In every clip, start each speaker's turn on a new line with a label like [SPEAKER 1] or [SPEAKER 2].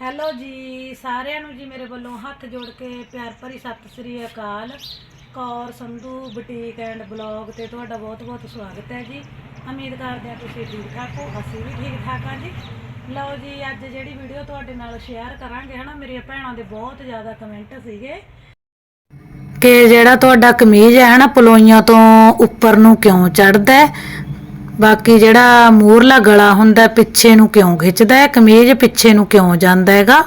[SPEAKER 1] Hello ਜੀ, ਸਾਰਿਆਂ ਨੂੰ ਜੀ ਮੇਰੇ ਵੱਲੋਂ ਹੱਥ ਜੋੜ ਕੇ ਪਿਆਰ ਭਰੀ ਸਤਿ ਸ੍ਰੀ ਅਕਾਲ। Kaur, Sandhu, boutique and blog ਤੇ ਤੁਹਾਡਾ ਬਹੁਤ-ਬਹੁਤ ਸਵਾਗਤ ਹੈ ਜੀ। ਉਮੀਦ ਕਰਦੇ ਹਾਂ ਤੁਸੀਂ ਠੀਕ ਠਾਕ ਹੋ, ਅਸੀਂ ਵੀ ਠੀਕ ਠਾਕ ਹਾਂ ਜੀ। ਲਓ ਜੀ, ਅੱਜ ਜਿਹੜੀ ਵੀਡੀਓ ਤੁਹਾਡੇ ਨਾਲ ਸ਼ੇਅਰ ਕਰਾਂਗੇ, ਹਨਾ, ਮੇਰੀਆਂ ਭੈਣਾਂ ਦੇ ਬਹੁਤ ਜ਼ਿਆਦਾ ਕਮੈਂਟ ਸੀਗੇ। ਕਿ ਜਿਹੜਾ ਤੁਹਾਡਾ ਕਮੀਜ਼ ਹੈ, ਹਨਾ, ਪਲੋਈਆਂ ਤੋਂ ਉੱਪਰ ਨੂੰ ਕਿਉਂ ਚੜਦਾ ਬਾਕੀ ਜਿਹੜਾ ਮੋਹਰਲਾ ਗਲਾ ਹੁੰਦਾ ਪਿੱਛੇ ਨੂੰ ਕਿਉਂ ਖਿੱਚਦਾ ਹੈ, ਕਮੀਜ਼ ਪਿੱਛੇ ਨੂੰ ਕਿਉਂ ਜਾਂਦਾ ਹੈਗਾ?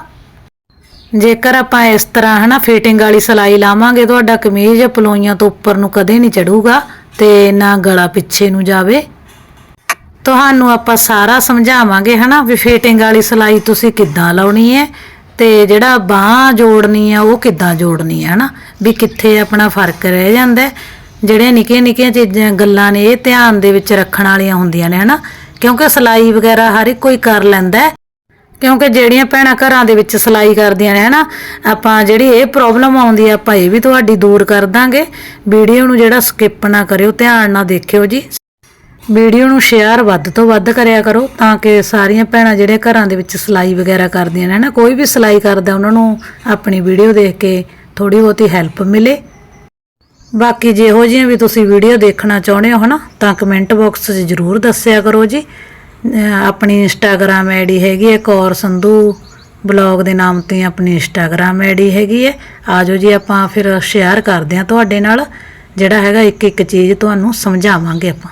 [SPEAKER 1] ਜੇਕਰ ਆਪਾਂ ਇਸ ਤਰ੍ਹਾਂ ਹਨਾ ਫਿਟਿੰਗ ਵਾਲੀ ਸਲਾਈ ਲਾਵਾਂਗੇ, ਤੁਹਾਡਾ ਕਮੀਜ਼ ਪਲੋਈਆਂ ਤੋਂ ਉੱਪਰ ਨੂੰ ਕਦੇ ਨਹੀਂ ਚੜੂਗਾ ਤੇ ਨਾ ਗਲਾ ਪਿੱਛੇ ਨੂੰ ਜਾਵੇ। ਤੁਹਾਨੂੰ ਆਪਾਂ ਸਾਰਾ ਸਮਝਾਵਾਂਗੇ ਹਨਾ ਵੀ ਫਿਟਿੰਗ ਵਾਲੀ ਸਲਾਈ ਤੁਸੀਂ ਕਿੱਦਾਂ ਲਾਉਣੀ ਹੈ ਤੇ ਜਿਹੜਾ ਬਾਹ ਜੋੜਨੀ ਆ ਉਹ ਕਿੱਦਾਂ ਜੋੜਨੀ ਹੈ ਹਨਾ, ਵੀ ਕਿੱਥੇ ਆਪਣਾ ਫ਼ਰਕ ਰਹਿ ਜਾਂਦਾ ਜਿਹੜੀਆਂ ਨਿੱਕੀਆਂ ਨਿੱਕੀਆਂ ਚੀਜ਼ਾਂ, ਗੱਲਾਂ ਨੇ, ਇਹ ਧਿਆਨ ਦੇ ਵਿੱਚ ਰੱਖਣ ਵਾਲੀਆਂ ਹੁੰਦੀਆਂ ਨੇ, ਹਨਾ? ਕਿਉਂਕਿ ਸਲਾਈ ਵਗੈਰਾ ਹਰ ਇੱਕ ਕੋਈ ਕਰ ਲੈਂਦਾ ਕਿਉਂਕਿ ਜਿਹੜੀਆਂ ਭੈਣਾਂ ਘਰਾਂ ਦੇ ਵਿੱਚ ਸਲਾਈ ਕਰਦੀਆਂ ਨੇ, ਹਨਾ? ਆਪਾਂ ਜਿਹੜੀ ਇਹ ਪ੍ਰੋਬਲਮ ਆਉਂਦੀ ਆ ਆਪਾਂ ਇਹ ਵੀ ਤੁਹਾਡੀ ਦੂਰ ਕਰ ਦਾਂਗੇ। ਵੀਡੀਓ ਨੂੰ ਜਿਹੜਾ ਸਕਿਪ ਨਾ ਕਰਿਓ, ਧਿਆਨ ਨਾਲ ਦੇਖਿਓ ਜੀ। ਵੀਡੀਓ ਨੂੰ ਸ਼ੇਅਰ ਵੱਧ ਤੋਂ ਵੱਧ ਕਰਿਆ ਕਰੋ, ਤਾਂ ਕਿ ਸਾਰੀਆਂ ਭੈਣਾਂ ਜਿਹੜੇ ਘਰਾਂ ਦੇ ਵਿੱਚ ਸਲਾਈ ਵਗੈਰਾ ਕਰਦੀਆਂ ਨੇ ਨਾ ਕੋਈ ਵੀ ਸਲਾਈ ਕਰਦਾ, ਉਹਨਾਂ ਨੂੰ ਆਪਣੀ ਵੀਡੀਓ ਦੇਖ ਕੇ ਥੋੜੀ ਬਹੁਤੀ ਹੈਲਪ ਮਿਲੇ। ਬਾਕੀ ਜਿਹੋ ਜਿਹੀਆਂ ਵੀ ਤੁਸੀਂ ਵੀਡੀਓ ਦੇਖਣਾ ਚਾਹੁੰਦੇ ਹੋ ਹਨਾ, ਤਾਂ ਕਮੈਂਟ ਬਾਕਸ 'ਚ ਜਰੂਰ ਦੱਸਿਆ ਕਰੋ ਜੀ। ਅਹ ਆਪਣੀ ਇੰਸਟਾਗ੍ਰam ਆਈਡੀ ਹੈਗੀ ਹੈ ਕੌਰ ਸੰਧੂ ਬਲੌਗ ਦੇ ਨਾਮ ਤੇ ਆਪਣੀ ਇੰਸਟਾਗ੍ਰam ਆਈਡੀ ਹੈਗੀ ਹੈ। ਆਜੋ ਜੀ ਆਪਾਂ ਫਿਰ ਸ਼ੇਅਰ ਕਰਦੇ ਹਾਂ ਤੁਹਾਡੇ ਨਾਲ, ਜਿਹੜਾ ਹੈਗਾ ਇੱਕ ਇੱਕ ਚੀਜ਼ ਤੁਹਾਨੂੰ ਸਮਝਾਵਾਂਗੇ ਆਪਾਂ।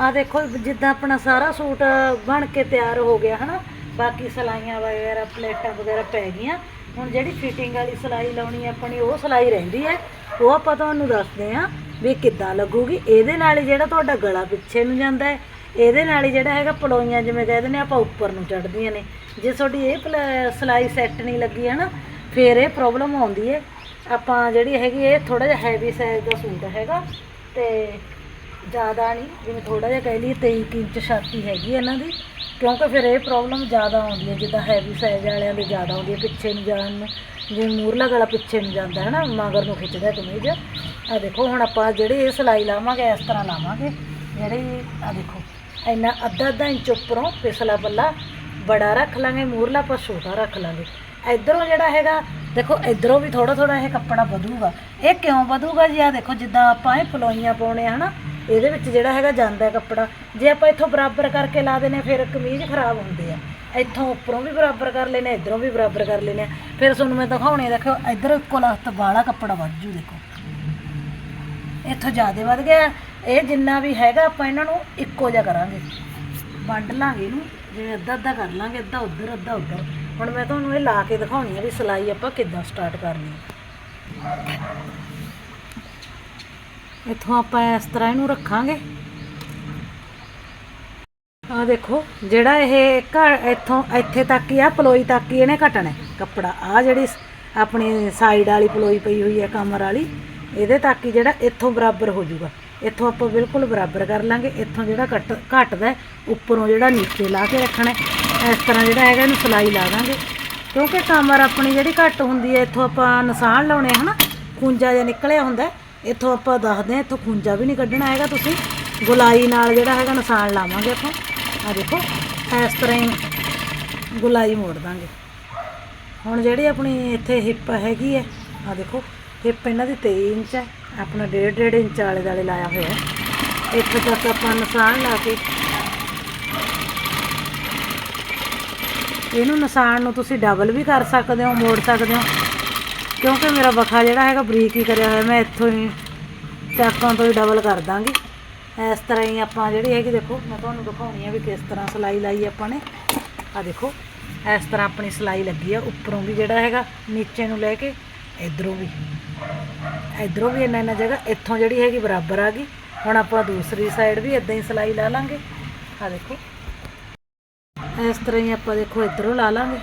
[SPEAKER 1] ਆ ਦੇਖੋ, ਜਿੱਦਾਂ ਆਪਣਾ ਸਾਰਾ ਸੂਟ ਬਣ ਕੇ ਤਿਆਰ ਹੋ ਗਿਆ ਹਨਾ, ਬਾਕੀ ਸਲਾਈਆਂ ਵਗੈਰਾ, ਪਲੇਟਾਂ ਵਗੈਰਾ ਪੈ ਗਈਆਂ। ਹੁਣ ਜਿਹੜੀ ਫਿਟਿੰਗ ਵਾਲੀ ਸਲਾਈ ਲਾਉਣੀ ਆਪਣੀ, ਉਹ ਸਲਾਈ ਰਹਿੰਦੀ ਹੈ। ਉਹ ਆਪਾਂ ਤੁਹਾਨੂੰ ਦੱਸਦੇ ਆ ਵੀ ਕਿੱਦਾਂ ਲੱਗੂਗੀ। ਇਹਦੇ ਨਾਲ ਹੀ ਜਿਹੜਾ ਤੁਹਾਡਾ ਗਲਾ ਪਿੱਛੇ ਨੂੰ ਜਾਂਦਾ ਹੈ। ਇਹਦੇ ਨਾਲ ਹੀ ਜਿਹੜਾ ਹੈਗਾ ਪਲੋਈਆਂ, ਜਿਵੇਂ ਕਹਿੰਦੇ ਨੇ ਆਪਾਂ, ਉੱਪਰ ਨੂੰ ਚੜਦੀਆਂ ਨੇ। ਜੇ ਤੁਹਾਡੀ ਇਹ ਪਲ- ਸਲਾਈ ਸੈੱਟ ਨਹੀਂ ਲੱਗੀ ਹੈ ਨਾ, ਫਿਰ ਇਹ ਪ੍ਰੋਬਲਮ ਆਉਂਦੀ ਹੈ। ਆਪਾਂ ਜਿਹੜੀ ਹੈਗੀ ਇਹ ਥੋੜਾ ਜਿਹਾ ਹੈਵੀ ਸਾਈਜ਼ ਦਾ ਸੂਟ ਹੈਗਾ ਤੇ ਜ਼ਿਆਦਾ ਨਹੀਂ, ਜਿਵੇਂ ਥੋੜਾ ਜਿਹਾ ਕਹਿ ਲਈਏ 23 ਇੰਚ ਛਾਤੀ ਹੈਗੀ ਇਹਨਾਂ ਦੀ। ਕਿਉਂਕਿ ਫਿਰ ਇਹ ਪ੍ਰੋਬਲਮ ਜ਼ਿਆਦਾ ਆਉਂਦੀ ਹੈ, ਜਿੱਦਾਂ ਹੈਵੀ ਸਾਈਜ਼ ਵਾਲਿਆਂ ਦੇ ਜ਼ਿਆਦਾ ਆਉਂਦੀ ਹੈ, ਪਿੱਛੇ ਨੂੰ ਜਾਣ ਨੂੰ, ਜਿਵੇਂ ਮੂਰਲਾ ਗਲਾ ਪਿੱਛੇ ਨੂੰ ਜਾਂਦਾ ਹੈ ਨਾ, ਮਗਰ ਨੂੰ ਖਿੱਚਦਾ ਕਮੀਜ਼। ਆ ਦੇਖੋ, ਹੁਣ ਆਪਾਂ ਜਿਹੜੀ ਇਹ ਸਲਾਈ ਲਾਵਾਂਗੇ, ਇਸ ਤਰ੍ਹਾਂ ਲਾਵਾਂਗੇ। ਜਿਹੜੀ ਆ ਦੇਖੋ, ਇੰਨਾ ਅੱਧਾ ਅੱਧਾ ਇੰਚ ਉੱਪਰੋਂ ਪਿਛਲਾ ਪੱਲਾ ਬੜਾ ਰੱਖ ਲਾਂਗੇ, ਮੂਰਲਾ ਆਪਾਂ ਛੋਟਾ ਰੱਖ ਲਾਂਗੇ। ਇਧਰੋਂ ਜਿਹੜਾ ਹੈਗਾ, ਦੇਖੋ, ਇਧਰੋਂ ਵੀ ਥੋੜਾ ਥੋੜਾ ਇਹ ਕੱਪੜਾ ਵਧੂਗਾ। ਇਹ ਕਿਉਂ ਵਧੂਗਾ ਜੀ? ਆ ਦੇਖੋ, ਜਿੱਦਾਂ ਆਪਾਂ ਇਹ ਫਲੋਈਆਂ ਪਾਉਣੇ ਆ, ਹਨਾ? ਇਹਦੇ ਵਿੱਚ ਜਿਹੜਾ ਹੈਗਾ ਜਾਂਦਾ ਹੈ ਕੱਪੜਾ। ਜੇ ਆਪਾਂ ਇੱਥੋਂ ਬਰਾਬਰ ਕਰਕੇ ਲਾ ਦੇਨੇ ਫਿਰ ਕਮੀਜ਼ ਖਰਾਬ ਹੁੰਦੇ ਆ ਇੱਥੋਂ ਉੱਪਰੋਂ ਵੀ ਬਰਾਬਰ ਕਰ ਲੈਨੇ ਇਧਰੋਂ ਵੀ ਬਰਾਬਰ ਕਰ ਲੈਨੇ ਆ ਫਿਰ ਤੁਹਾਨੂੰ ਮੈਂ ਦਿਖਾਉਣੇ ਦੇਖੋ, ਇਧਰ ਇੱਕੋ ਲਖਤ ਵਾਲਾ ਕੱਪੜਾ ਵੱਧ ਜੂ, ਦੇਖੋ। ਇੱਥੋਂ ਜ਼ਿਆਦਾ ਵੱਧ ਗਿਆ। ਇਹ ਜਿੰਨਾ ਵੀ ਹੈਗਾ, ਆਪਾਂ ਇਹਨਾਂ ਨੂੰ ਇੱਕੋ ਜਿਹਾ ਕਰਾਂਗੇ। ਵੰਡ ਲਾਂਗੇ ਇਹਨੂੰ, ਜਿਵੇਂ ਅੱਧਾ ਅੱਧਾ ਕਰ ਲਾਂਗੇ, ਅੱਧਾ ਉੱਧਰ ਅੱਧਾ ਉੱਧਰ। ਹੁਣ ਮੈਂ ਤੁਹਾਨੂੰ ਇਹ ਲਾ ਕੇ ਦਿਖਾਉਣੀ ਆ ਵੀ ਸਿਲਾਈ ਆਪਾਂ ਕਿੱਦਾਂ ਸਟਾਰਟ ਕਰਨੀ ਹੈ। ਇੱਥੋਂ ਆਪਾਂ ਇਸ ਤਰ੍ਹਾਂ ਇਹਨੂੰ ਰੱਖਾਂਗੇ। ਆ ਦੇਖੋ, ਜਿਹੜਾ ਇਹ ਘ- ਇੱਥੋਂ, ਇੱਥੇ ਤੱਕ ਹੀ ਆ, ਪਲੋਈ ਤੱਕ ਹੀ ਇਹਨੇ ਘਟਣਾ ਕੱਪੜਾ ਆ ਜਿਹੜੀ ਆਪਣੀ ਸਾਈਡ ਵਾਲੀ ਪਲੋਈ ਪਈ ਹੋਈ ਹੈ ਕਮਰ ਵਾਲੀ, ਇਹਦੇ ਤੱਕ ਹੀ ਜਿਹੜਾ ਇੱਥੋਂ ਬਰਾਬਰ ਹੋ ਜਾਊਗਾ। ਇੱਥੋਂ ਆਪਾਂ ਬਿਲਕੁਲ ਬਰਾਬਰ ਕਰ ਲਾਂਗੇ। ਇੱਥੋਂ ਜਿਹੜਾ ਘਟ, ਘਟਦਾ ਉੱਪਰੋਂ ਜਿਹੜਾ ਨੀਚੇ ਲਾ ਕੇ ਰੱਖਣਾ ਇਸ ਤਰ੍ਹਾਂ ਜਿਹੜਾ ਹੈਗਾ, ਇਹਨੂੰ ਸਲਾਈ ਲਾ ਦਾਂਗੇ। ਕਿਉਂਕਿ ਕਮਰ ਆਪਣੀ ਜਿਹੜੀ ਘੱਟ ਹੁੰਦੀ ਹੈ, ਇੱਥੋਂ ਆਪਾਂ ਨਿਸ਼ਾਨ ਲਾਉਣੇ ਹਨਾ? ਖੂੰਜਾ ਜਿਹਾ ਨਿਕਲਿਆ ਹੁੰਦਾ ਇੱਥੋਂ ਆਪਾਂ ਦੱਸਦੇ ਹਾਂ, ਇੱਥੋਂ ਖੂੰਜਾ ਵੀ ਨਹੀਂ ਕੱਢਣਾ ਹੈਗਾ ਤੁਸੀਂ। ਗੁਲਾਈ ਨਾਲ ਜਿਹੜਾ ਹੈਗਾ ਨਿਸ਼ਾਨ ਲਾਵਾਂਗੇ ਇੱਥੋਂ ਆ ਦੇਖੋ, ਇਸ ਤਰ੍ਹਾਂ ਹੀ ਗੁਲਾਈ ਮੋੜ ਦਾਂਗੇ। ਹੁਣ ਜਿਹੜੀ ਆਪਣੀ ਇੱਥੇ ਹਿੱਪ ਹੈਗੀ ਹੈ ਆ ਦੇਖੋ, ਹਿੱਪ ਇਹਨਾਂ ਦੀ 23 ਇੰਚ ਹੈ, ਆਪਣਾ 1.5 1.5 ਇੰਚ ਆਲੇ ਦਾਲੇ ਲਾਇਆ ਹੋਇਆ ਹੈ। ਇੱਥੇ ਤੱਕ ਆਪਾਂ ਨਿਸ਼ਾਨ ਲਾ ਕੇ ਇਹਨੂੰ ਨਿਸ਼ਾਨ ਨੂੰ ਤੁਸੀਂ ਡਬਲ ਵੀ ਕਰ ਸਕਦੇ ਹੋ, ਮੋੜ ਸਕਦੇ ਹੋ। ਕਿਉਂਕਿ ਮੇਰਾ ਵਖਾ ਜਿਹੜਾ ਹੈਗਾ ਬਰੀਕ ਹੀ ਕਰਿਆ ਹੋਇਆ, ਮੈਂ ਇੱਥੋਂ ਹੀ ਚਾਕਾਂ ਤੋਂ ਹੀ ਡਬਲ ਕਰ ਦਾਂਗੀ। ਇਸ ਤਰ੍ਹਾਂ ਹੀ ਆਪਾਂ ਜਿਹੜੀ ਹੈਗੀ, ਦੇਖੋ, ਮੈਂ ਤੁਹਾਨੂੰ ਦਿਖਾਉਣੀ ਆ ਵੀ ਕਿਸ ਤਰ੍ਹਾਂ ਸਲਾਈ ਲਾਈ ਆਪਾਂ ਨੇ। ਆ ਦੇਖੋ, ਇਸ ਤਰ੍ਹਾਂ ਆਪਣੀ ਸਲਾਈ ਲੱਗੀ ਆ, ਉੱਪਰੋਂ ਵੀ ਜਿਹੜਾ ਹੈਗਾ, ਨੀਚੇ ਨੂੰ ਲੈ ਕੇ ਇਧਰੋਂ ਵੀ। ਇਧਰੋਂ ਵੀ ਇੰਨਾ ਇੰਨਾ ਜਗ੍ਹਾ, ਇੱਥੋਂ ਜਿਹੜੀ ਹੈਗੀ ਬਰਾਬਰ ਆ ਗਈ। ਹੁਣ ਆਪਾਂ ਦੂਸਰੀ ਸਾਈਡ ਵੀ ਇਦਾਂ ਹੀ ਸਲਾਈ ਲਾ ਲਾਂਗੇ। ਆ ਦੇਖੋ, ਇਸ ਤਰ੍ਹਾਂ ਹੀ ਆਪਾਂ ਦੇਖੋ ਇਧਰੋਂ ਲਾ ਲਾਂਗੇ।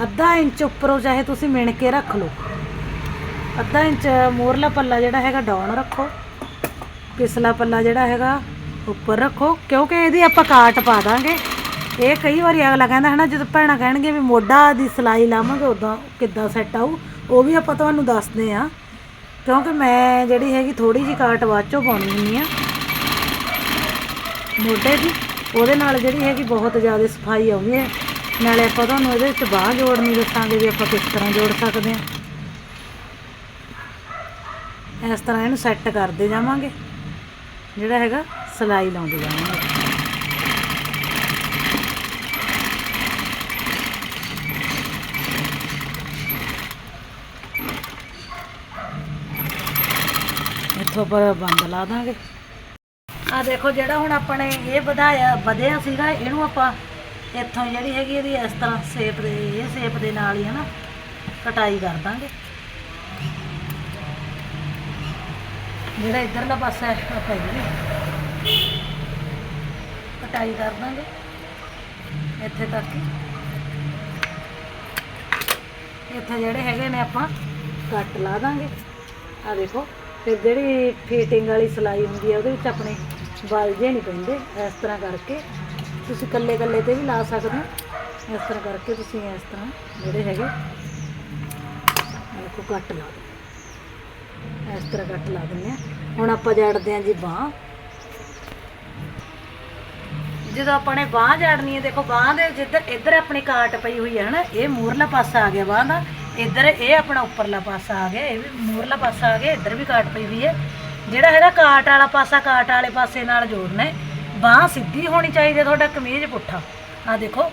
[SPEAKER 1] ਅੱਧਾ ਇੰਚ ਉੱਪਰੋਂ ਚਾਹੇ ਤੁਸੀਂ ਮਿਣ ਕੇ ਰੱਖ ਲਓ। ਅੱਧਾ ਇੰਚ ਮੋਰਲਾ ਪੱਲਾ ਜਿਹੜਾ ਹੈਗਾ ਡਾਊਨ ਰੱਖੋ। ਪਿਛਲਾ ਪੱਲਾ ਜਿਹੜਾ ਹੈਗਾ, ਉੱਪਰ ਰੱਖੋ। ਕਿਉਂਕਿ ਇਹਦੀ ਆਪਾਂ ਕਾਟ ਪਾ ਦਾਂਗੇ। ਇਹ ਕਈ ਵਾਰੀ ਅਗਲਾ ਕਹਿੰਦਾ ਹੈ ਨਾ ਜਦੋਂ ਭੈਣਾਂ ਕਹਿਣਗੇ ਵੀ ਮੋਢਾ ਦੀ ਸਲਾਈ ਲਾਵਾਂਗੇ, ਉਦੋਂ ਕਿੱਦਾਂ ਸੈੱਟ ਆਊ, ਉਹ ਵੀ ਆਪਾਂ ਤੁਹਾਨੂੰ ਦੱਸਦੇ ਆ ਕਿਉਂਕਿ ਮੈਂ ਜਿਹੜੀ ਹੈਗੀ ਥੋੜੀ ਜੀ ਕਾਟ ਬਾਅਦ ਚੋਂ ਪਾਉਣੀ ਹੁੰਦੀ ਆ ਮੋਢੇ ਦੀ, ਉਹਦੇ ਨਾਲ ਜਿਹੜੀ ਹੈਗੀ, ਬਹੁਤ ਜ਼ਿਆਦਾ ਸਫ਼ਾਈ ਆਉਂਦੀ ਹੈ। ਨਾਲੇ ਆਪਾਂ ਤੁਹਾਨੂੰ ਇਹਦੇ ਵਿੱਚ ਬਾਹ ਜੋੜਨੀ ਦੱਸਾਂਗੇ ਵੀ ਆਪਾਂ ਕਿਸ ਤਰ੍ਹਾਂ ਜੋੜ ਸਕਦੇ ਹਾਂ। ਇਸ ਤਰ੍ਹਾਂ ਇਹਨੂੰ ਸੈੱਟ ਕਰਦੇ ਜਾਵਾਂਗੇ। ਜਿਹੜਾ ਹੈਗਾ, ਸਲਾਈ ਲਾਉਂਦੇ ਜਾਵਾਂਗੇ। ਇੱਥੋਂ ਪਰ ਬੰਦ ਲਾ ਦਾਂਗੇ। ਆ ਦੇਖੋ ਜਿਹੜਾ ਹੁਣ ਆਪਾਂ ਨੇ ਇਹ ਵਧਾਇਆ, ਵਧਿਆ ਸੀਗਾ, ਇਹਨੂੰ ਆਪਾਂ ਇੱਥੋਂ ਜਿਹੜੀ ਹੈਗੀ ਇਹਦੀ ਇਸ ਤਰ੍ਹਾਂ ਸ਼ੇਪ ਦੇ, ਇਹ ਸ਼ੇਪ ਦੇ ਨਾਲ ਹੀ ਹੈ ਨਾ, ਕਟਾਈ ਕਰ ਦਾਂਗੇ। ਜਿਹੜਾ ਇਧਰਲਾ ਪਾਸਾ ਹੈ ਆਪਾਂ ਇਹਦੀ ਕਟਾਈ ਕਰ ਦਾਂਗੇ, ਇੱਥੇ ਤੱਕ ਇੱਥੇ ਜਿਹੜੇ ਹੈਗੇ ਨੇ ਆਪਾਂ, ਕੱਟ ਲਾ ਦਾਂਗੇ। ਆ ਦੇਖੋ, ਫਿਰ ਜਿਹੜੀ ਫੀਟਿੰਗ ਵਾਲੀ ਸਿਲਾਈ ਹੁੰਦੀ ਹੈ, ਉਹਦੇ ਵਿੱਚ ਆਪਣੇ ਬਲ ਜੇ ਨਹੀਂ ਪੈਂਦੇ, ਇਸ ਤਰ੍ਹਾਂ ਕਰਕੇ। ਤੁਸੀਂ ਕੱਲੇ ਕੱਲੇ ਤੇ ਵੀ ਲਾ ਸਕਦੇ ਹੋ। ਇਸ ਤਰ੍ਹਾਂ ਕਰਕੇ ਤੁਸੀਂ ਇਸ ਤਰ੍ਹਾਂ ਜਿਹੜੇ ਹੈਗੇ ਆਹ ਕੱਟ ਲਾ ਦਿਓ। ਇਸ ਤਰ੍ਹਾਂ ਕੱਟ ਲਾ ਦਿੰਦੇ ਆ ਹੁਣ ਆਪਾਂ ਜੜਦੇ ਆ ਜੀ ਬਾਹ। ਜਦੋਂ ਆਪਾਂ ਨੇ ਬਾਹ ਜੜਨੀ ਹੈ, ਦੇਖੋ ਬਾਹ ਦੇ ਜਿੱਧਰ ਇੱਧਰ ਆਪਣੀ ਕਾਟ ਪਈ ਹੋਈ ਹੈ ਹਨਾ ਇਹ ਮੂਰਲਾ ਪਾਸਾ ਆ ਗਿਆ ਬਾਹ ਦਾ। ਇੱਧਰ ਇਹ ਆਪਣਾ ਉੱਪਰਲਾ ਪਾਸਾ ਆ ਗਿਆ, ਇਹ ਵੀ ਮੂਰਲਾ ਪਾਸਾ ਆ ਗਿਆ, ਇੱਧਰ ਵੀ ਕਾਟ ਪਈ ਹੋਈ ਹੈ। ਜਿਹੜਾ ਹੈਗਾ ਕਾਟ ਵਾਲਾ ਪਾਸਾ, ਕਾਟ ਵਾਲੇ ਪਾਸੇ ਨਾਲ ਜੋੜਨਾ ਹੈ। ਬਾਹ ਸਿੱਧੀ ਹੋਣੀ ਚਾਹੀਦੀ ਹੈ ਤੁਹਾਡਾ ਕਮੀਜ਼ ਪੁੱਠਾ। ਆ ਦੇਖੋ,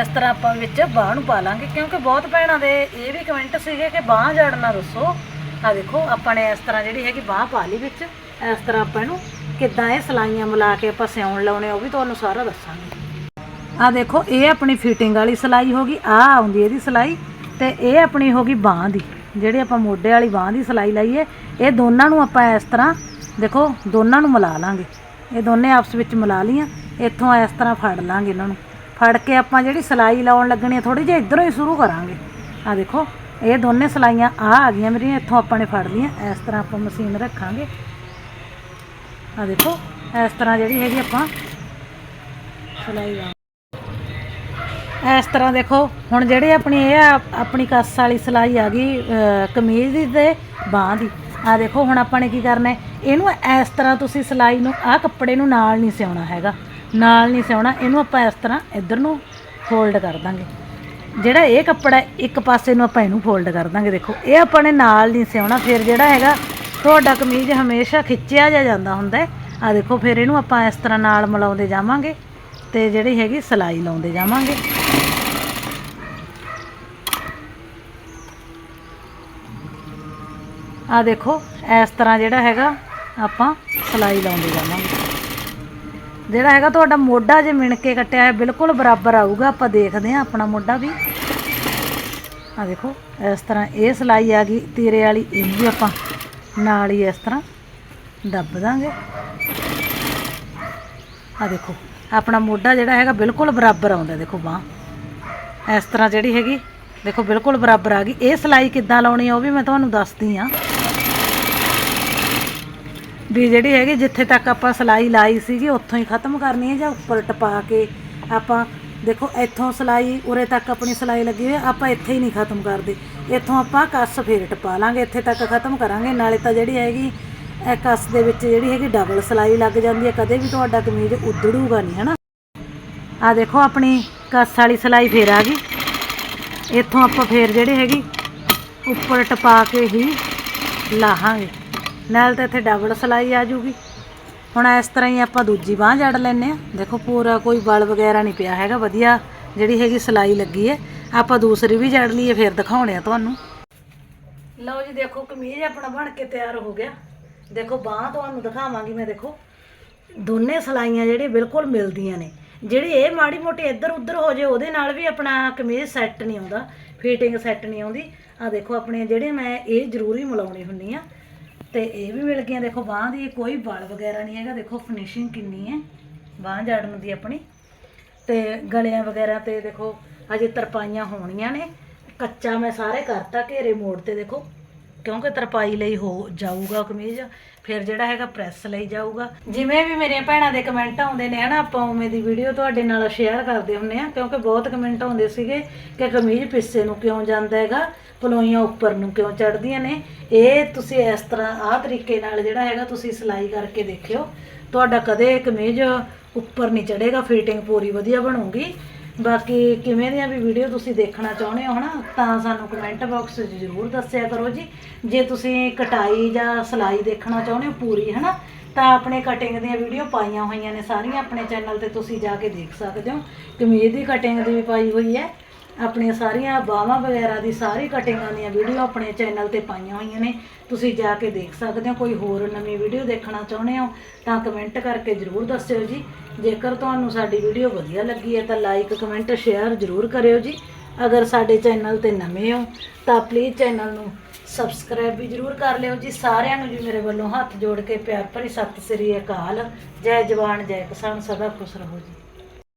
[SPEAKER 1] ਇਸ ਤਰ੍ਹਾਂ ਆਪਾਂ ਵਿੱਚ ਬਾਹ ਨੂੰ ਪਾ ਲਾਂਗੇ, ਕਿਉਂਕਿ ਬਹੁਤ ਭੈਣਾਂ ਦੇ ਇਹ ਵੀ ਕਮੈਂਟ ਸੀਗੇ ਕਿ ਬਾਹ ਜੜਨਾ ਦੱਸੋ। ਆ ਦੇਖੋ, ਆਪਾਂ ਨੇ ਇਸ ਤਰ੍ਹਾਂ ਜਿਹੜੀ ਹੈਗੀ ਬਾਹ ਪਾ ਲਈ ਵਿੱਚ। ਇਸ ਤਰ੍ਹਾਂ ਆਪਾਂ ਇਹਨੂੰ ਕਿੱਦਾਂ ਇਹ ਸਲਾਈਆਂ ਮਿਲਾ ਕੇ ਆਪਾਂ ਸਿਉਣ ਲਾਉਣੇ, ਉਹ ਵੀ ਤੁਹਾਨੂੰ ਸਾਰਾ ਦੱਸਾਂਗੇ। ਆ ਦੇਖੋ, ਇਹ ਆਪਣੀ ਫਿਟਿੰਗ ਵਾਲੀ ਸਲਾਈ ਹੋ ਗਈ ਆ ਆਉਂਦੀ ਇਹਦੀ ਸਲਾਈ ਤੇ ਇਹ ਆਪਣੀ ਹੋ ਗਈ ਬਾਹ ਦੀ। ਜਿਹੜੀ ਆਪਾਂ ਮੋਢੇ ਵਾਲੀ ਬਾਹ ਦੀ ਸਲਾਈ ਲਾਈਏ ਇਹ ਦੋਨਾਂ ਨੂੰ ਆਪਾਂ ਇਸ ਤਰ੍ਹਾਂ ਦੇਖੋ, ਦੋਨਾਂ ਨੂੰ ਮਿਲਾ ਲਾਂਗੇ। ਇਹ ਦੋਨੇ ਆਪਸ ਵਿੱਚ ਮਿਲਾ ਲੀਆਂ ਇੱਥੋਂ ਇਸ ਤਰ੍ਹਾਂ ਫੜ ਲਾਂਗੇ ਇਹਨਾਂ ਨੂੰ। ਫੜ ਕੇ ਆਪਾਂ ਜਿਹੜੀ ਸਲਾਈ ਲਾਉਣ ਲੱਗਣੀ ਹੈ ਥੋੜੀ ਜਿਹੀ ਇਧਰੋਂ ਹੀ ਸ਼ੁਰੂ ਕਰਾਂਗੇ। ਆ ਦੇਖੋ, ਇਹ ਦੋਨੇ ਸਲਾਈਆਂ ਆ ਆ ਗਈਆਂ ਮੇਰੀਆਂ, ਇੱਥੋਂ ਆਪਾਂ ਨੇ ਫੜ ਲੀਆਂ ਇਸ ਤਰ੍ਹਾਂ ਆਪਾਂ ਮਸ਼ੀਨ ਰੱਖਾਂਗੇ। ਆ ਦੇਖੋ, ਇਸ ਤਰ੍ਹਾਂ ਜਿਹੜੀ ਹੈਗੀ ਆਪਾਂ ਸਲਾਈ ਲਾ ਇਸ ਤਰ੍ਹਾਂ ਦੇਖੋ, ਹੁਣ ਜਿਹੜੇ ਆਪਣੀ ਇਹ ਆ, ਆਪਣੀ ਕੱਸ ਵਾਲੀ ਸਲਾਈ ਆ ਗਈ ਕਮੀਜ਼ ਦੀ ਤੇ ਬਾਹ ਦੀ। ਆ ਦੇਖੋ, ਹੁਣ ਆਪਾਂ ਨੇ ਕੀ ਕਰਨਾ ਹੈ? ਇਹਨੂੰ ਇਸ ਤਰ੍ਹਾਂ ਤੁਸੀਂ ਸਲਾਈ ਨੂੰ, ਆਹ ਕੱਪੜੇ ਨੂੰ ਨਾਲ ਨਹੀਂ ਸਿਉਣਾ ਹੈਗਾ। ਨਾਲ ਨਹੀਂ ਸਿਉਣਾ, ਇਹਨੂੰ ਆਪਾਂ ਇਸ ਤਰ੍ਹਾਂ ਇੱਧਰ ਨੂੰ ਫੋਲਡ ਕਰ ਦਾਂਗੇ। ਜਿਹੜਾ ਇਹ ਕੱਪੜਾ ਇੱਕ ਪਾਸੇ ਨੂੰ ਆਪਾਂ ਇਹਨੂੰ ਫੋਲਡ ਕਰ ਦਾਂਗੇ। ਦੇਖੋ, ਇਹ ਆਪਾਂ ਨੇ ਨਾਲ ਨਹੀਂ ਸਿਉਣਾ। ਫਿਰ ਜਿਹੜਾ ਹੈਗਾ, ਤੁਹਾਡਾ ਕਮੀਜ਼ ਹਮੇਸ਼ਾ ਖਿੱਚਿਆ ਜਾ ਜਾਂਦਾ ਹੁੰਦਾ ਹੈ। ਆ ਦੇਖੋ, ਫਿਰ ਇਹਨੂੰ ਆਪਾਂ ਇਸ ਤਰ੍ਹਾਂ ਨਾਲ ਮਿਲਾਉਂਦੇ ਜਾਵਾਂਗੇ ਤੇ ਜਿਹੜੀ ਹੈਗੀ ਸਲਾਈ ਲਾਉਂਦੇ ਜਾਵਾਂਗੇ। ਆ ਦੇਖੋ, ਇਸ ਤਰ੍ਹਾਂ ਜਿਹੜਾ ਹੈਗਾ ਆਪਾਂ ਸਲਾਈ ਲਾਉਂਦੇ ਜਾਵਾਂਗੇ। ਜਿਹੜਾ ਹੈਗਾ ਤੁਹਾਡਾ ਮੋਢਾ ਜੇ ਮਿਣ ਕੇ ਕੱਟਿਆ ਹੈ ਬਿਲਕੁਲ ਬਰਾਬਰ ਆਊਗਾ। ਆਪਾਂ ਦੇਖਦੇ ਹਾਂ ਆਪਣਾ ਮੋਢਾ ਵੀ। ਆ ਦੇਖੋ, ਇਸ ਤਰ੍ਹਾਂ ਇਹ ਸਲਾਈ ਆ ਗਈ, ਤੀਰੇ ਵਾਲੀ, ਇਹ ਵੀ ਆਪਾਂ ਨਾਲ ਹੀ ਇਸ ਤਰ੍ਹਾਂ ਦੱਬ ਦਾਂਗੇ। ਆ ਦੇਖੋ, ਆਪਣਾ ਮੋਢਾ ਜਿਹੜਾ ਹੈਗਾ ਬਿਲਕੁਲ ਬਰਾਬਰ ਆਉਂਦਾ ਦੇਖੋ ਬਾਹ। ਇਸ ਤਰ੍ਹਾਂ ਜਿਹੜੀ ਹੈਗੀ, ਦੇਖੋ ਬਿਲਕੁਲ ਬਰਾਬਰ ਆ ਗਈ। ਇਹ ਸਲਾਈ ਕਿੱਦਾਂ ਲਾਉਣੀ ਆ, ਉਹ ਵੀ ਮੈਂ ਤੁਹਾਨੂੰ ਦੱਸਦੀ ਆ ਵੀ ਜਿਹੜੀ ਹੈਗੀ ਜਿੱਥੇ ਤੱਕ ਆਪਾਂ ਸਲਾਈ ਲਾਈ ਸੀਗੀ, ਉੱਥੋਂ ਹੀ ਖਤਮ ਕਰਨੀ ਹੈ ਜਾਂ ਉੱਪਰ ਟਪਾ ਕੇ ਆਪਾਂ, ਦੇਖੋ ਇੱਥੋਂ ਸਲਾਈ, ਉਰੇ ਤੱਕ ਆਪਣੀ ਸਲਾਈ ਲੱਗੀ ਹੋਈ ਆਪਾਂ ਇੱਥੇ ਹੀ ਨਹੀਂ ਖਤਮ ਕਰਦੇ। ਇੱਥੋਂ ਆਪਾਂ ਕੱਸ ਫੇਰ ਟਪਾ ਲਾਂਗੇ, ਇੱਥੇ ਤੱਕ ਖਤਮ ਕਰਾਂਗੇ। ਨਾਲੇ ਤਾਂ ਜਿਹੜੀ ਹੈਗੀ, ਇਹ ਕੱਸ ਦੇ ਵਿੱਚ ਜਿਹੜੀ ਹੈਗੀ ਡਬਲ ਸਲਾਈ ਲੱਗ ਜਾਂਦੀ ਹੈ, ਕਦੇ ਵੀ ਤੁਹਾਡਾ ਕਮੀਜ਼ ਉਧੜੂਗਾ ਨਹੀਂ, ਹਨਾ? ਆ ਦੇਖੋ ਆਪਣੀ ਕੱਸ ਵਾਲੀ ਸਲਾਈ ਫੇਰ ਆ ਗਈ। ਇੱਥੋਂ ਆਪਾਂ ਫੇਰ ਜਿਹੜੀ ਹੈਗੀ, ਉੱਪਰ ਟਪਾ ਕੇ ਹੀ ਲਾਹਾਂਗੇ। ਨਾਲ ਤਾਂ ਇੱਥੇ ਡਬਲ ਸਲਾਈ ਆ ਜੂਗੀ ਹੁਣ ਇਸ ਤਰ੍ਹਾਂ ਹੀ ਆਪਾਂ ਦੂਜੀ ਬਾਹ ਜੜ ਲੈਨੇ ਆ ਦੇਖੋ ਪੂਰਾ ਕੋਈ ਬਲ ਵਗੈਰਾ ਨਹੀਂ ਪਿਆ ਹੈਗਾ, ਵਧੀਆ ਜਿਹੜੀ ਹੈਗੀ ਸਲਾਈ ਲੱਗੀ ਹੈ। ਆਪਾਂ ਦੂਸਰੀ ਵੀ ਜੜ ਲਈਏ, ਫਿਰ ਦਿਖਾਉਣੇ ਆ ਤੁਹਾਨੂੰ। ਲਓ ਜੀ, ਦੇਖੋ ਕਮੀਜ਼ ਆਪਣਾ ਬਣ ਕੇ ਤਿਆਰ ਹੋ ਗਿਆ। ਦੇਖੋ ਬਾਹ ਤੁਹਾਨੂੰ ਦਿਖਾਵਾਂਗੀ ਮੈਂ, ਦੇਖੋ। ਦੋਨੇ ਸਲਾਈਆਂ ਜਿਹੜੇ ਬਿਲਕੁਲ ਮਿਲਦੀਆਂ ਨੇ। ਜਿਹੜੀ ਇਹ ਮਾੜੀ ਮੋਟੀ ਇੱਧਰ ਉੱਧਰ ਹੋ ਜੇ, ਉਹਦੇ ਨਾਲ ਵੀ ਆਪਣਾ ਕਮੀਜ਼ ਸੈੱਟ ਨਹੀਂ ਆਉਂਦਾ ਫਿਟਿੰਗ ਸੈੱਟ ਨਹੀਂ ਆਉਂਦੀ। ਆ ਦੇਖੋ ਆਪਣੇ ਜਿਹੜੇ ਮੈਂ ਇਹ ਜ਼ਰੂਰੀ ਮਿਲਾਉਣੀ ਹੁੰਦੀ ਆ ਤੇ ਇਹ ਵੀ ਮਿਲ ਗਈਆਂ। ਦੇਖੋ ਬਾਹ ਦੀ ਕੋਈ ਵਲ ਵਗੈਰਾ ਨਹੀਂ ਹੈਗਾ। ਦੇਖੋ ਫਿਨਿਸ਼ਿੰਗ ਕਿੰਨੀ ਹੈ। ਬਾਹ ਜੜਨ ਦੀ ਆਪਣੀ। ਤੇ ਗਲਿਆਂ ਵਗੈਰਾ ਤੇ ਦੇਖੋ ਅਜੇ ਤਰਪਾਈਆਂ ਹੋਣੀਆਂ ਨੇ। ਕੱਚਾ ਮੈਂ ਸਾਰੇ ਕਰਤਾ ਘੇਰੇ ਮੋੜ ਤੇ ਦੇਖੋ। ਕਿਉਂਕਿ ਤਰਪਾਈ ਲਈ ਹੋ ਜਾਊਗਾ ਕਮੀਜ਼, ਫਿਰ ਜਿਹੜਾ ਹੈਗਾ ਪ੍ਰੈਸ ਲਈ ਜਾਊਗਾ। ਜਿਵੇਂ ਵੀ ਮੇਰੀਆਂ ਭੈਣਾਂ ਦੇ ਕਮੈਂਟ ਆਉਂਦੇ ਨੇ, ਹਨਾ, ਆਪਾਂ ਉਵੇਂ ਦੀ ਵੀਡੀਓ ਤੁਹਾਡੇ ਨਾਲ ਸ਼ੇਅਰ ਕਰਦੇ ਹੁੰਨੇ ਆ, ਕਿਉਂਕਿ ਬਹੁਤ ਕਮੈਂਟ ਆਉਂਦੇ ਸੀਗੇ ਕਿ ਕਮੀਜ਼ ਪਿੱਛੇ ਨੂੰ ਕਿਉਂ ਜਾਂਦਾ ਹੈਗਾ, ਪਲੋਈਆਂ ਉੱਪਰ ਨੂੰ ਕਿਉਂ ਚੜਦੀਆਂ ਨੇ। ਇਹ ਤੁਸੀਂ ਇਸ ਤਰ੍ਹਾਂ, ਆਹ ਤਰੀਕੇ ਨਾਲ ਜਿਹੜਾ ਹੈਗਾ ਤੁਸੀਂ ਸਿਲਾਈ ਕਰਕੇ ਦੇਖਿਓ। ਤੁਹਾਡਾ ਕਦੇ ਕਮੀਜ਼ ਉੱਪਰ ਨਹੀਂ ਚੜੇਗਾ ਫਿਟਿੰਗ ਪੂਰੀ ਵਧੀਆ ਬਣੂਗੀ। ਬਾਕੀ ਕਿਵੇਂ ਦੀਆਂ ਵੀ ਵੀਡੀਓ ਤੁਸੀਂ ਦੇਖਣਾ ਚਾਹੁੰਦੇ ਹੋ ਹਨਾ, ਤਾਂ ਸਾਨੂੰ ਕਮੈਂਟ ਬਾਕਸ 'ਚ ਜ਼ਰੂਰ ਦੱਸਿਆ ਕਰੋ ਜੀ। ਜੇ ਤੁਸੀਂ ਕਟਾਈ ਜਾਂ ਸਿਲਾਈ ਦੇਖਣਾ ਚਾਹੁੰਦੇ ਹੋ ਪੂਰੀ, ਹਨਾ, ਤਾਂ ਆਪਣੇ ਕਟਿੰਗ ਦੀਆਂ ਵੀਡੀਓ ਪਾਈਆਂ ਹੋਈਆਂ ਨੇ ਸਾਰੀਆਂ, ਆਪਣੇ ਚੈਨਲ ਤੇ ਤੁਸੀਂ ਜਾ ਕੇ ਦੇਖ ਸਕਦੇ ਹੋ। ਕਮੀਜ਼ ਦੀ ਕਟਿੰਗ ਦੀ ਵੀ ਪਾਈ ਹੋਈ ਹੈ। ਆਪਣੀਆਂ ਸਾਰੀਆਂ ਬਾਹਾਂ ਵਗੈਰਾ ਦੀ ਸਾਰੀ ਕਟਿੰਗਾਂ ਦੀਆਂ ਵੀਡੀਓ ਆਪਣੇ ਚੈਨਲ ਤੇ ਪਾਈਆਂ ਹੋਈਆਂ ਨੇ। ਤੁਸੀਂ ਜਾ ਕੇ ਦੇਖ ਸਕਦੇ ਹੋ, ਕੋਈ ਹੋਰ ਨਵੀਂ ਵੀਡੀਓ ਦੇਖਣਾ ਚਾਹੁੰਦੇ ਹੋ ਤਾਂ ਕਮੈਂਟ ਕਰਕੇ ਜ਼ਰੂਰ ਦੱਸਿਓ ਜੀ। ਜੇਕਰ ਤੁਹਾਨੂੰ ਸਾਡੀ ਵੀਡੀਓ ਵਧੀਆ ਲੱਗੀ ਹੈ ਤਾਂ ਲਾਈਕ ਕਮੈਂਟ ਸ਼ੇਅਰ ਜ਼ਰੂਰ ਕਰਿਓ ਜੀ। ਅਗਰ ਸਾਡੇ ਚੈਨਲ ਤੇ ਨਵੇਂ ਹੋ ਤਾਂ ਪਲੀਜ਼ ਚੈਨਲ ਨੂੰ ਸਬਸਕ੍ਰਾਈਬ ਵੀ ਜ਼ਰੂਰ ਕਰ ਲਿਓ ਜੀ। ਸਾਰਿਆਂ ਨੂੰ ਜੀ ਮੇਰੇ ਵੱਲੋਂ ਹੱਥ ਜੋੜ ਕੇ ਪਿਆਰ ਭਰੀ ਸਤਿ ਸ੍ਰੀ ਅਕਾਲ। ਜੈ ਜਵਾਨ, ਜੈ ਕਿਸਾਨ, ਸਦਾ ਖੁਸ਼ ਰਹੋ ਜੀ।